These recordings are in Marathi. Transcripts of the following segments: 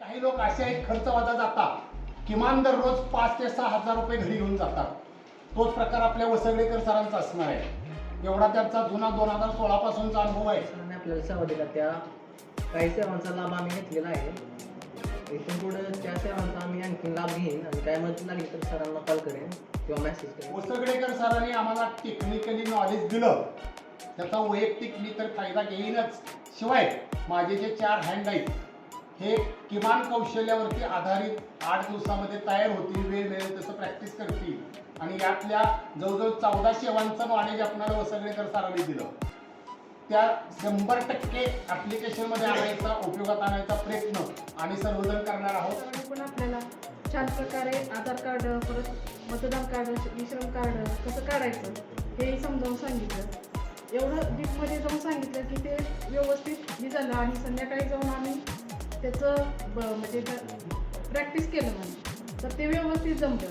काही लोक असे आहेत खर्च वजा जातात. किमान दररोज पाच ते सहा हजार रुपये घरी घेऊन जातात. तोच प्रकार आपल्या वसगडेकर सरांचा असणार आहे. एवढा त्यांचा जुना दोन हजार सोळा पासूनचा अनुभव आहे. सरांनी आपल्याला सेवा दिल्या त्या. काही सेवांचा लाभ आम्ही घेतलेला आहे. इथून पुढे त्या सेवांचा आम्ही आणखी लाभ घेईन. आणि काय मदत लागली तर सरांना कॉल करेन किंवा मेसेज करेन. वसगडेकर सरांनी आम्हाला टेक्निकली नॉलेज दिलं. त्याचा वैयक्तिक मी तर फायदा घेईनच. शिवाय माझे जे चार हँड आहेत हे किमान कौशल्यावरती आधारित आठ दिवसामध्ये तयार होतील वेळ मिळेल तसं प्रॅक्टिस करतील. आणि यातल्या जवळजवळ चौदा शेवांचं नॉलेज आपणाला वसगडेकर सरांनी दिलं. त्या शंभर टक्के ॲप्लिकेशनमध्ये आणायचा उपयोगात आणायचा प्रयत्न आणि सर्वजण करणार आहोत. पण आपल्याला छान प्रकारे आधार कार्ड परत मतदान कार्ड विश्रम कार्ड कसं काढायचं हे समजावून सांगितलं. एवढं डीपमध्ये जाऊन सांगितलं की ते व्यवस्थित मी झालं आणि संध्याकाळी जाऊन आम्ही त्याचं ब म्हणजे प्रॅक्टिस केलं म्हणजे तर ते व्यवस्थित जमलं.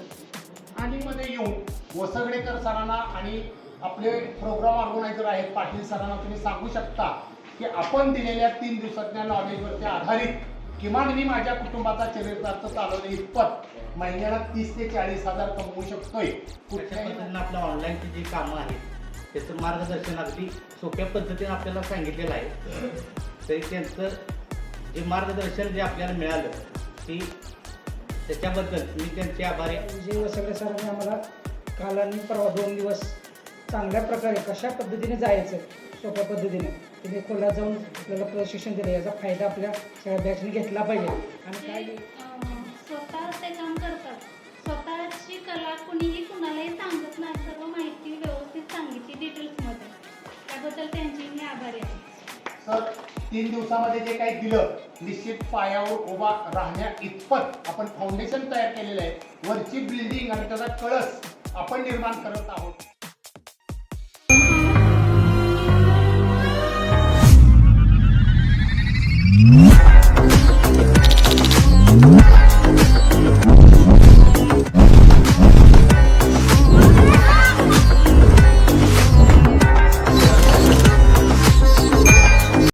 आणि मध्ये येऊन वसगडेकर सरांना आणि आपले प्रोग्राम ऑर्गनायझर आहेत पाटील सरांना तुम्ही सांगू शकता की आपण दिलेल्या तीन दिवसातल्या नॉलेजवरती आधारित किमान मी माझ्या कुटुंबाचा चरित्रार्थ चालवणे इतपत महिन्याला तीस ते चाळीस हजार कमवू शकतोय. अशा कुठल्याही पद्धतीनं आपल्या ऑनलाईनची जी कामं आहेत त्याचं मार्गदर्शन अगदी सोप्या पद्धतीने आपल्याला सांगितलेलं आहे. तरी त्यांचं जे मार्गदर्शन जे आपल्याला मिळालं ती त्याच्याबद्दल मी त्यांचे आभारी आहे. विजय वसगडे सरांनी आम्हाला काल आणि परवा दोन दिवस चांगल्या प्रकारे कशा पद्धतीने जायचं सोप्या पद्धतीने तुम्ही खोल्यात जाऊन आपल्याला प्रशिक्षण दिलं. याचा फायदा आपल्या सगळ्या बॅचने घेतला पाहिजे. आणि काय? स्वतः ते काम करतात. स्वतःची कला कुणीही कुणालाही सांगत नाही. सर्व माहिती व्यवस्थित सांगितली डिटेल्समध्ये त्याबद्दल त्यांची मी आभारी आहे. सर तीन दिवसामध्ये जे काही दिलं निश्चित पायावर उभा राहण्या इतपत आपण फाउंडेशन तयार केलेलं आहे. वरची बिल्डिंग आणि त्याचा कळस आपण निर्माण करत आहोत.